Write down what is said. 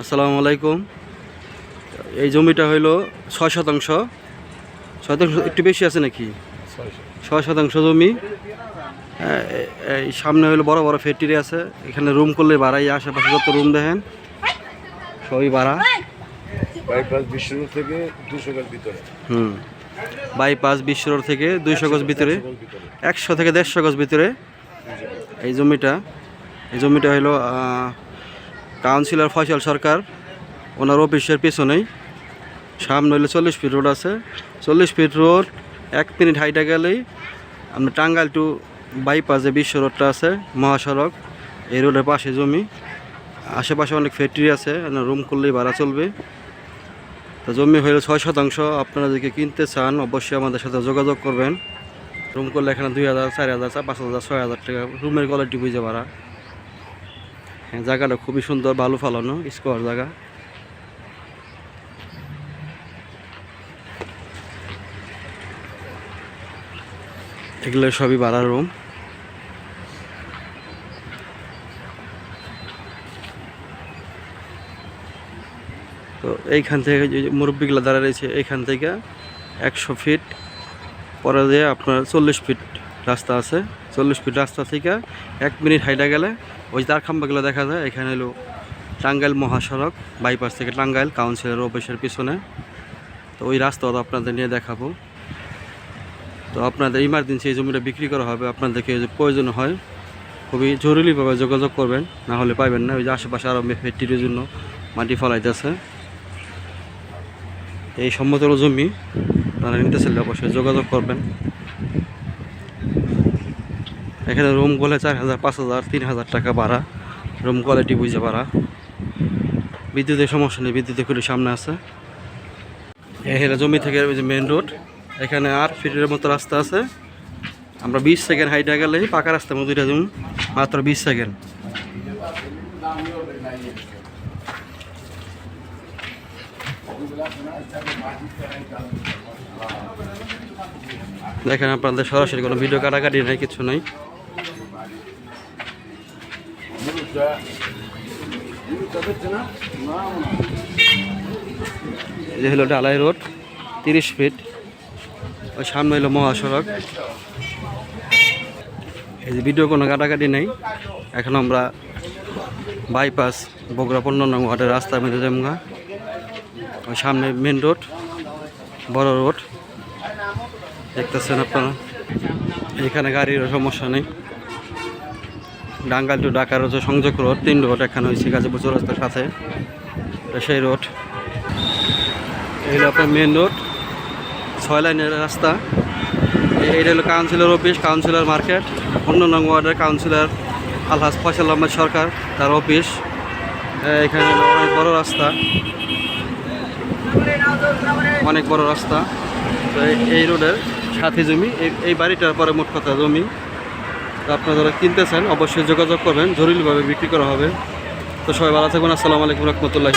আসসালামু আলাইকুম। এই জমিটা হইল ছয় শতাংশ। ছয় শতাংশ একটু বেশি আছে নাকি? ছয় শতাংশ জমি। এই সামনে হইল বড় বড় ফ্যাক্টরি আছে। এখানে রুম করলে বাড়াই আশেপাশে যত রুম দেখেন সবই বাড়া। বাইপাস বিশ্বরোড থেকে দুশো ভিতরে। হুম। বাইপাস বিশ্ব রোড থেকে দুইশো গজ ভিতরে একশো থেকে দেড়শো গজ ভিতরে। এই জমিটা এই জমিটা হলো কাউন্সিলর ফয়সাল সরকার, ওনার অফিসের পেছনেই। সামনে হইল চল্লিশ ফিট রোড আছে। চল্লিশ ফিট রোড, এক মিনিট হাইটা গেলেই আমরা টাঙ্গাইল টু বাইপাস যে বিশ্ব রোডটা আছে, মহাসড়ক। এই রোডের পাশে জমি। আশেপাশে অনেক ফ্যাক্টরি আছে রুম করলেই ভাড়া চলবে। তো জমি হইলে ছয় শতাংশ। আপনারা যদি কিনতে চান, অবশ্যই আমাদের সাথে যোগাযোগ করবেন। রুম করলে এখানে দুই হাজার, চার হাজার, পাঁচ হাজার, ছয় হাজার টাকা। রুমের কোয়ালিটি বুঝে ভাড়া। জায়গাটা খুবই সুন্দর, ভালো ফালানো, স্কোয়ার জায়গা। এগুলো সবই ভাড়া রুম তো এইখান থেকে যে মুরব্বিগুলো দাঁড়া রয়েছে, এইখান থেকে একশো ফিট পরে দিয়ে আপনার চল্লিশ ফিট রাস্তা আছে। চল্লিশ ফিট রাস্তা থেকে এক মিনিট হাইটা গেলে ওই তার খাম্বাগুলো দেখা যায়, এখানে হলো টাঙ্গাইল মহাসড়ক, বাইপাস থেকে টাঙ্গাইল কাউন্সিলর অফিসের পিছনে। তো ওই রাস্তাটা আপনাদের নিয়ে দেখাবো। তো আপনাদের ইমার্জেন্সি এই জমিটা বিক্রি করা হবে, আপনাদেরকে প্রয়োজন হয়, খুবই জরুরিভাবে যোগাযোগ করবেন, না হলে পাইবেন না। ওই যে আশেপাশে আরও ফ্যাক্টরির জন্য মাটি ফলাইতেছে। এই সমতল জমি, তারা নিতে চাইলে অবশ্যই যোগাযোগ করবেন। এখানে রুম গলে চার হাজার, পাঁচ হাজার, তিন হাজার টাকা ভাড়া। রুম কোয়ালিটি বুঝে ভাড়া। বিদ্যুতের সমস্যা নেই বিদ্যুতের খুবই সামনে আছে। এখানে জমি থেকে মেন রোড এখানে আট ফিটের মতো রাস্তা আছে। আমরা বিশ সেকেন্ড হাইটা গেলে পাকা রাস্তার মধ্যে দুইটা জমি, মাত্র বিশ সেকেন্ড দেখেন আপনাদের সরাসরি কোনো ভিডিও কাটাকাটি নেই, কিছু নাই। যে হলো ডালাই রোড, তিরিশ ফিট। ওই সামনে হলো মহাসড়ক। এই যে ভিডিও কোনো কাটাকাটি নেই। এখন আমরা বাইপাস বগুড়া পনেরো নং ওয়ার্ডের রাস্তার মধ্যে যামগা ওই সামনে মেন রোড, বড় রোড। দেখতেছেন আপনারা? এখানে গাড়ির সমস্যা নেই। ডাঙ্গাল টু ঢাকার যে সংযোগ রোড, তিন রোড, এখানে হয়েছে গাজীপুর চৌরাস্তার সাথে। সেই রোড। এই আপনার মেন রোড ছয় লাইনের রাস্তা। এ- এইটা হলো কাউন্সিলর অফিস কাউন্সিলর মার্কেট। অন্য নং ওয়ার্ডের কাউন্সিলর আলহাজ ফয়সাল আহমদ সরকার, তার অফিস এখানে অনেক বড় রাস্তা। অনেক বড় রাস্তা। তো এই- রোডের সাথে জমি, এই বাড়িটার পরে মোট কথা জমি? আপনারা যারা কিনতে চান অবশ্যই যোগাযোগ করবেন, জরুরিভাবে বিক্রি করা হবে। তো সবাই ভালো থাকবেন, আসসালামু আলাইকুম রহমতুল্লাহ